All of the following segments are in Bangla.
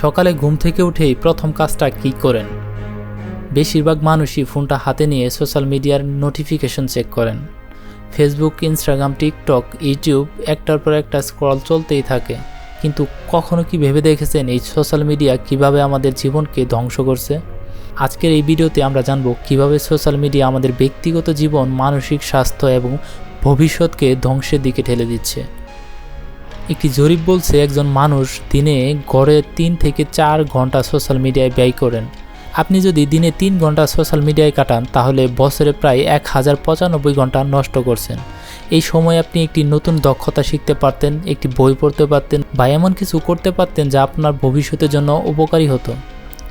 সকালে ঘুম থেকে উঠেই প্রথম কাজটা কী করেন? বেশিরভাগ মানুষই ফোনটা হাতে নিয়ে সোশ্যাল মিডিয়ার নোটিফিকেশন চেক করেন। ফেসবুক, ইনস্টাগ্রাম, টিকটক, ইউটিউব, একটার পর একটা স্ক্রল চলতেই থাকে। কিন্তু কখনো কি ভেবে দেখেছেন এই সোশ্যাল মিডিয়া কীভাবে আমাদের জীবনকে ধ্বংস করছে? আজকের এই ভিডিওতে আমরা জানব কীভাবে সোশ্যাল মিডিয়া আমাদের ব্যক্তিগত জীবন, মানসিক স্বাস্থ্য এবং ভবিষ্যৎকে ধ্বংসের দিকে ঠেলে দিচ্ছে। একটি জরিপ বলছে একজন মানুষ দিনে গড়ে তিন থেকে চার ঘণ্টা সোশ্যাল মিডিয়ায় ব্যয় করেন। আপনি যদি দিনে তিন ঘণ্টা সোশ্যাল মিডিয়ায় কাটান, তাহলে বছরে প্রায় এক হাজার পঁচানব্বই ঘণ্টা নষ্ট করছেন। এই সময় আপনি একটি নতুন দক্ষতা শিখতে পারতেন, একটি বই পড়তে পারতেন বা এমন কিছু করতে পারতেন যা আপনার ভবিষ্যতের জন্য উপকারী হতো।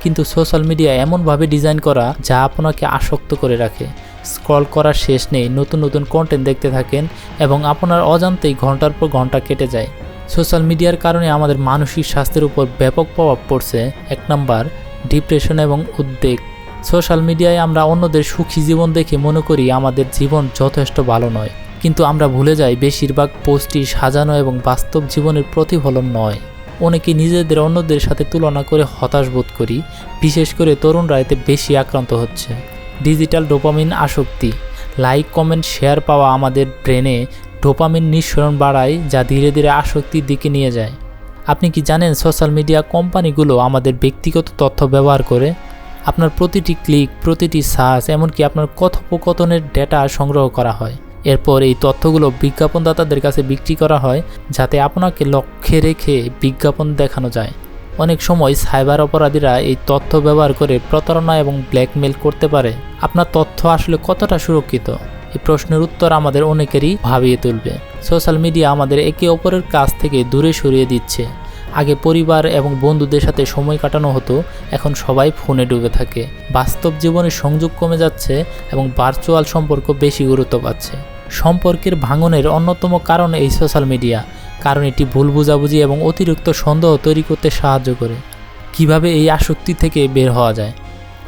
কিন্তু সোশ্যাল মিডিয়া এমনভাবে ডিজাইন করা যা আপনাকে আসক্ত করে রাখে। স্ক্রল করার শেষ নেই, নতুন নতুন কন্টেন্ট দেখতে থাকেন এবং আপনার অজান্তেই ঘণ্টার পর ঘণ্টা কেটে যায়। সোশ্যাল মিডিয়ার কারণে আমাদের মানসিক স্বাস্থ্যের উপর ব্যাপক প্রভাব পড়ছে। এক নাম্বার, ডিপ্রেশন এবং উদ্বেগ। সোশ্যাল মিডিয়ায় আমরা অন্যদের সুখী জীবন দেখে মনে করি আমাদের জীবন যথেষ্ট ভালো নয়। কিন্তু আমরা ভুলে যাই বেশিরভাগ পোস্টই সাজানো এবং বাস্তব জীবনের প্রতিফলন নয়। অনেকে নিজেদের অন্যদের সাথে তুলনা করে হতাশ বোধ করি, বিশেষ করে তরুণরা এতে বেশি আক্রান্ত হচ্ছে। ডিজিটাল ডোপামিন আসক্তি। লাইক, কমেন্ট, শেয়ার পাওয়া আমাদের ব্রেনে ডোপামিন নিঃসরণ বাড়ায় যা ধীরে ধীরে আসক্তির দিকে নিয়ে যায়। আপনি কি জানেন সোশ্যাল মিডিয়া কোম্পানিগুলো আমাদের ব্যক্তিগত তথ্য ব্যবহার করে? আপনার প্রতিটি ক্লিক, প্রতিটি সার্চ, এমনকি আপনার কথোপকথনের ডেটা সংগ্রহ করা হয়। এরপর এই তথ্যগুলো বিজ্ঞাপনদাতাদের কাছে বিক্রি করা হয়, যাতে আপনাকে লক্ষ্যে রেখে বিজ্ঞাপন দেখানো যায়। অনেক সময় সাইবার অপরাধীরা এই তথ্য ব্যবহার করে প্রতারণা এবং ব্ল্যাকমেল করতে পারে। আপনার তথ্য আসলে কতটা সুরক্ষিত? এই প্রশ্নের উত্তর আমাদের অনেকেরই ভাবিয়ে তুলবে। সোশ্যাল মিডিয়া আমাদের একে অপরের কাছ থেকে দূরে সরিয়ে দিচ্ছে। আগে পরিবার এবং বন্ধুদের সাথে সময় কাটানো হতো, এখন সবাই ফোনে ডুবে থাকে। বাস্তব জীবনের সংযোগ কমে যাচ্ছে এবং ভার্চুয়াল সম্পর্ক বেশি গুরুত্ব পাচ্ছে। সম্পর্কের ভাঙনের অন্যতম কারণ এই সোশ্যাল মিডিয়া, কারণ এটি ভুল বুঝাবুঝি এবং অতিরিক্ত সন্দেহ তৈরি করতে সাহায্য করে। কীভাবে এই আসক্তি থেকে বের হওয়া যায়?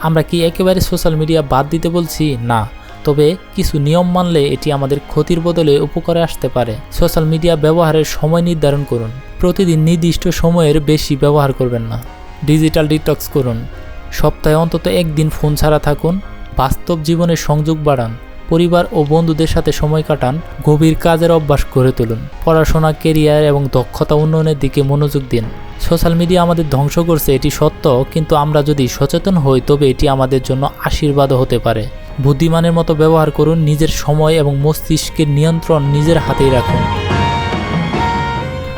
আমরা কি একেবারে সোশ্যাল মিডিয়া বাদ দিতে বলছি? না। তবে কিছু নিয়ম মানলে এটি আমাদের ক্ষতির বদলে উপকারে আসতে পারে। সোশ্যাল মিডিয়া ব্যবহারের সময় নির্ধারণ করুন। প্রতিদিন নির্দিষ্ট সময়ের বেশি ব্যবহার করবেন না। ডিজিটাল ডিটক্স করুন। সপ্তাহে অন্তত একদিন ফোন ছাড়া থাকুন। বাস্তব জীবনের সংযোগ বাড়ান। পরিবার ও বন্ধুদের সাথে সময় কাটান। গভীর কাজের অভ্যাস গড়ে তুলুন। পড়াশোনা কেরিয়ার এবং দক্ষতা উন্নয়নের দিকে মনোযোগ দিন। সোশ্যাল মিডিয়া আমাদের ধ্বংস করছে, এটি সত্য। কিন্তু আমরা যদি সচেতন হই, তবে এটি আমাদের জন্য আশীর্বাদও হতে পারে। বুদ্ধিমানের মতো ব্যবহার করুন নিজের সময় এবং মস্তিষ্কের নিয়ন্ত্রণ নিজের হাতেই রাখুন।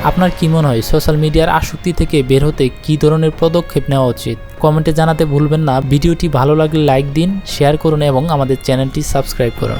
আপনার কী মনে হয়, সোশ্যাল মিডিয়ার আসক্তি থেকে বের হতে কী ধরনের পদক্ষেপ নেওয়া উচিত? কমেন্টে জানাতে ভুলবেন না। ভিডিওটি ভালো লাগলে লাইক দিন, শেয়ার করুন এবং আমাদের চ্যানেলটি সাবস্ক্রাইব করুন।